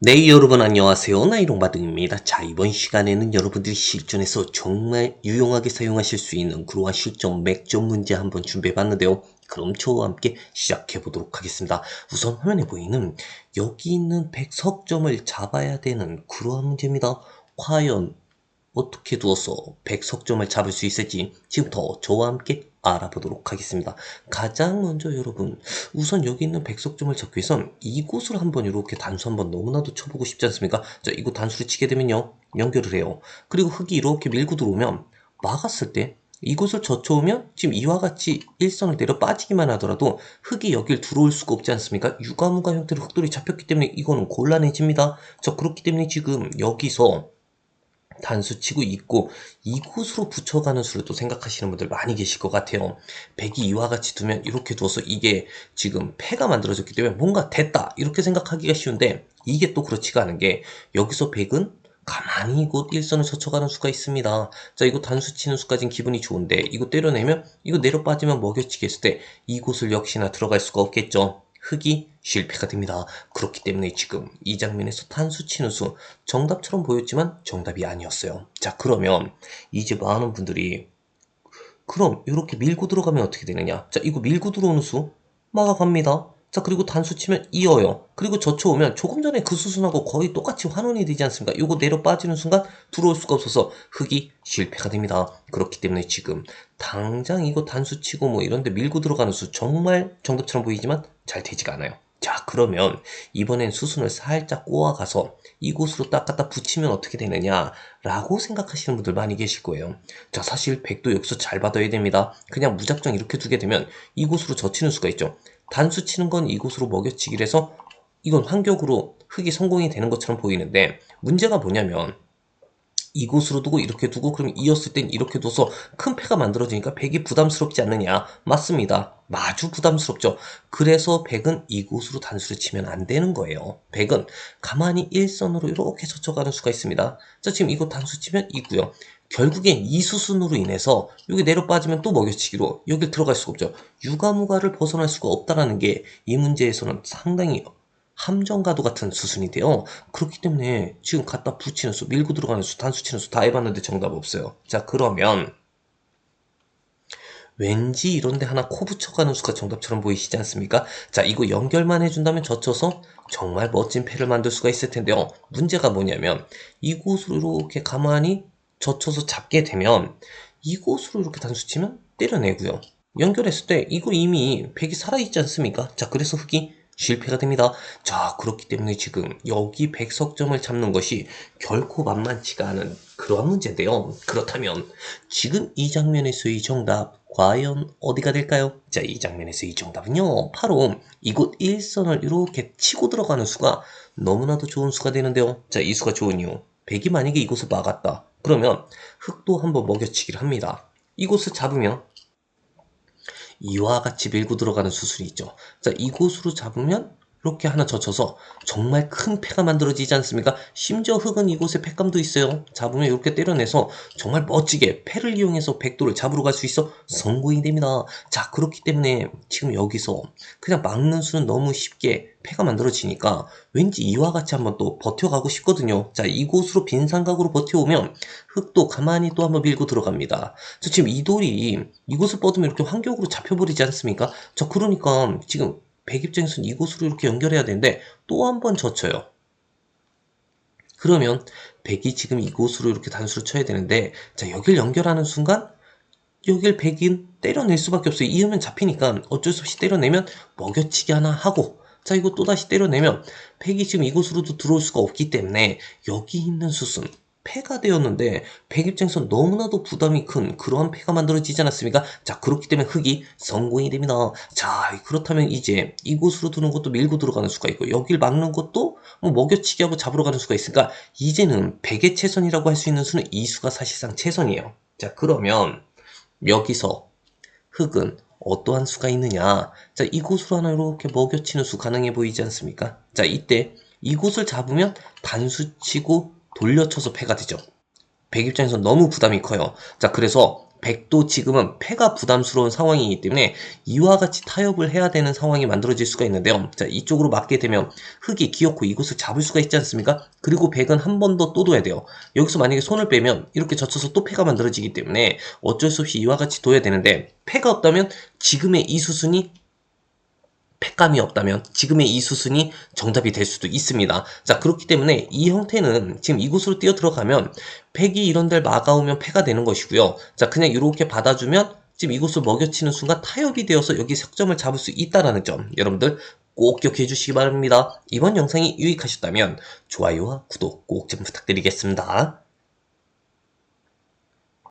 네, 여러분 안녕하세요. 나이롱바등입니다. 자, 이번 시간에는 여러분들이 실전에서 정말 유용하게 사용하실 수 있는 그러한 실전 맥점 문제 한번 준비해 봤는데요. 그럼 저와 함께 시작해 보도록 하겠습니다. 우선 화면에 보이는 여기 있는 백석점을 잡아야 되는 그러한 문제입니다. 과연 어떻게 두어서 백석점을 잡을 수 있을지 지금부터 저와 함께 알아보도록 하겠습니다. 가장 먼저 여러분 우선 여기 있는 백석점을 잡기 위해선 이곳을 한번 이렇게 단수 한번 너무나도 쳐보고 싶지 않습니까? 자 이곳 단수를 치게 되면요 연결을 해요. 그리고 흙이 이렇게 밀고 들어오면 막았을 때 이곳을 젖혀오면 지금 이와 같이 일선을 내려 빠지기만 하더라도 흙이 여길 들어올 수가 없지 않습니까? 유가무가 형태로 흙돌이 잡혔기 때문에 이거는 곤란해집니다. 자 그렇기 때문에 지금 여기서 단수 치고 있고 이곳으로 붙여가는 수를 또 생각하시는 분들 많이 계실 것 같아요. 백이 이와 같이 두면 이렇게 두어서 이게 지금 패가 만들어졌기 때문에 뭔가 됐다 이렇게 생각하기가 쉬운데 이게 또 그렇지가 않은 게 여기서 백은 가만히 이곳 일선을 젖혀가는 수가 있습니다. 자, 이거 단수 치는 수까진 기분이 좋은데 이거 때려내면 이거 내려 빠지면 먹여치기 했을 때 이곳을 역시나 들어갈 수가 없겠죠. 흙이 실패가 됩니다. 그렇기 때문에 지금 이 장면에서 탄수 치는 수 정답처럼 보였지만 정답이 아니었어요. 자 그러면 이제 많은 분들이 그럼 이렇게 밀고 들어가면 어떻게 되느냐? 자 이거 밀고 들어오는 수 막아갑니다. 자 그리고 단수 치면 이어요. 그리고 젖혀오면 조금 전에 그 수순하고 거의 똑같이 환원이 되지 않습니까? 이거 내려 빠지는 순간 들어올 수가 없어서 흙이 실패가 됩니다. 그렇기 때문에 지금 당장 이거 단수 치고 뭐 이런데 밀고 들어가는 수 정말 정답처럼 보이지만 잘 되지가 않아요. 자 그러면 이번엔 수순을 살짝 꼬아가서 이곳으로 딱 갖다 붙이면 어떻게 되느냐? 라고 생각하시는 분들 많이 계실 거예요. 자 사실 백도 여기서 잘 받아야 됩니다. 그냥 무작정 이렇게 두게 되면 이곳으로 젖히는 수가 있죠. 단수 치는 건 이곳으로 먹여치기를 해서 이건 환격으로 흙이 성공이 되는 것처럼 보이는데 문제가 뭐냐면 이곳으로 두고 이렇게 두고 그럼 이었을 땐 이렇게 둬서 큰 패가 만들어지니까 백이 부담스럽지 않느냐? 맞습니다. 마주 부담스럽죠. 그래서 백은 이곳으로 단수를 치면 안 되는 거예요. 백은 가만히 일선으로 이렇게 젖혀가는 수가 있습니다. 자 지금 이거 단수 치면 이고요. 결국엔 이 수순으로 인해서 여기 내려 빠지면 또 먹여치기로 여길 들어갈 수가 없죠. 유가무가를 벗어날 수가 없다라는 게 이 문제에서는 상당히 함정가도 같은 수순이 돼요. 그렇기 때문에 지금 갖다 붙이는 수, 밀고 들어가는 수, 단수 치는 수 다 해봤는데 정답 없어요. 자, 그러면 왠지 이런데 하나 코 붙여가는 수가 정답처럼 보이시지 않습니까? 자, 이거 연결만 해준다면 젖혀서 정말 멋진 패를 만들 수가 있을 텐데요. 문제가 뭐냐면 이곳으로 이렇게 가만히 젖혀서 잡게 되면 이곳으로 이렇게 단수 치면 때려내고요. 연결했을 때 이거 이미 백이 살아있지 않습니까? 자, 그래서 흙이 실패가 됩니다. 자, 그렇기 때문에 지금 여기 백석점을 잡는 것이 결코 만만치가 않은 그러한 문제인데요. 그렇다면 지금 이 장면에서의 정답 과연 어디가 될까요? 자, 이 장면에서의 정답은요. 바로 이곳 일선을 이렇게 치고 들어가는 수가 너무나도 좋은 수가 되는데요. 자, 이 수가 좋은 이유. 백이 만약에 이곳을 막았다. 그러면 흙도 한번 먹여치기를 합니다. 이곳을 잡으면 이와 같이 밀고 들어가는 수술이 있죠. 자, 이곳으로 잡으면 이렇게 하나 젖혀서 정말 큰 패가 만들어지지 않습니까? 심지어 흙은 이곳에 패감도 있어요. 잡으면 이렇게 때려내서 정말 멋지게 패를 이용해서 백도를 잡으러 갈 수 있어 성공이 됩니다. 자, 그렇기 때문에 지금 여기서 그냥 막는 수는 너무 쉽게 패가 만들어지니까 왠지 이와 같이 한번 또 버텨가고 싶거든요. 자, 이곳으로 빈 삼각으로 버텨오면 흙도 가만히 또 한번 밀고 들어갑니다. 저 지금 이 돌이 이곳을 뻗으면 이렇게 환경으로 잡혀버리지 않습니까? 저 그러니까 지금 백 입장에서는 이곳으로 이렇게 연결해야 되는데 또 한 번 젖혀요. 그러면 백이 지금 이곳으로 이렇게 단수를 쳐야 되는데 자 여길 연결하는 순간 여길 백인 때려낼 수밖에 없어요. 이으면 잡히니까 어쩔 수 없이 때려내면 먹여치기 하나 하고 자 이거 또다시 때려내면 백이 지금 이곳으로도 들어올 수가 없기 때문에 여기 있는 수순 패가 되었는데 백 입장에서 너무나도 부담이 큰 그러한 패가 만들어지지 않았습니까? 자 그렇기 때문에 흙이 성공이 됩니다. 자 그렇다면 이제 이곳으로 두는 것도 밀고 들어가는 수가 있고 여길 막는 것도 뭐 먹여치기 하고 잡으러 가는 수가 있으니까 이제는 백의 최선이라고 할 수 있는 수는 이 수가 사실상 최선이에요. 자 그러면 여기서 흙은 어떠한 수가 있느냐 자 이곳으로 하나 이렇게 먹여치는 수 가능해 보이지 않습니까? 자 이때 이곳을 잡으면 단수 치고 돌려쳐서 패가 되죠. 백 입장에서 너무 부담이 커요. 자, 그래서 백도 지금은 패가 부담스러운 상황이기 때문에 이와 같이 타협을 해야 되는 상황이 만들어질 수가 있는데요. 자, 이쪽으로 맞게 되면 흑이 기어코 이곳을 잡을 수가 있지 않습니까? 그리고 백은 한 번 더 또 둬야 돼요. 여기서 만약에 손을 빼면 이렇게 젖혀서 또 패가 만들어지기 때문에 어쩔 수 없이 이와 같이 둬야 되는데 패가 없다면 지금의 이 수순이 패감이 없다면 지금의 이 수순이 정답이 될 수도 있습니다. 자 그렇기 때문에 이 형태는 지금 이곳으로 뛰어 들어가면 패기 이런 데를 막아오면 패가 되는 것이고요. 자 그냥 이렇게 받아주면 지금 이곳을 먹여치는 순간 타협이 되어서 여기 석점을 잡을 수 있다라는 점 여러분들 꼭 기억해 주시기 바랍니다. 이번 영상이 유익하셨다면 좋아요와 구독 꼭 좀 부탁드리겠습니다.